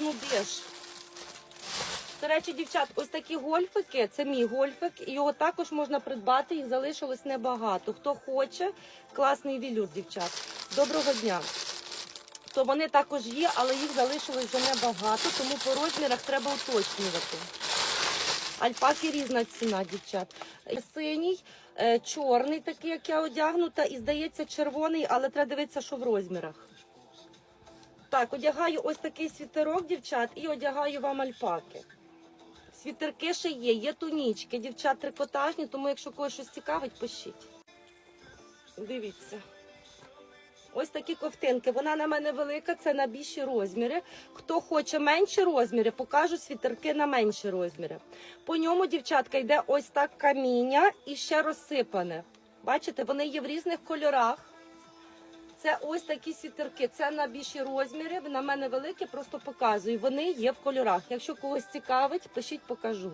одну біж. До речі, дівчат, ось такі гольфики, це мій гольфик, його також можна придбати, їх залишилось небагато. Хто хоче, класний вілюр, дівчат. Доброго дня. То вони також є, але їх залишилось вже небагато, тому по розмірах треба уточнювати. Альпаки різна ціна, дівчат. Синій, е, чорний, такий, як я одягнута, і здається, червоний, але треба дивитися, що в розмірах. Так, одягаю ось такий світерок, дівчат, і одягаю вам альпаки. Світерки ще є, є тунічки, дівчат трикотажні, тому якщо когось щось цікавить, пишіть. Дивіться. Ось такі ковтинки. Вона на мене велика, це на більші розміри. Хто хоче менші розміри, покажу світерки на менші розміри. По ньому, дівчатка, йде ось так каміння і ще розсипане. Бачите, вони є в різних кольорах. Це ось такі світерки. Це на більші розміри. На мене великі, просто показую. Вони є в кольорах. Якщо когось цікавить, пишіть, покажу.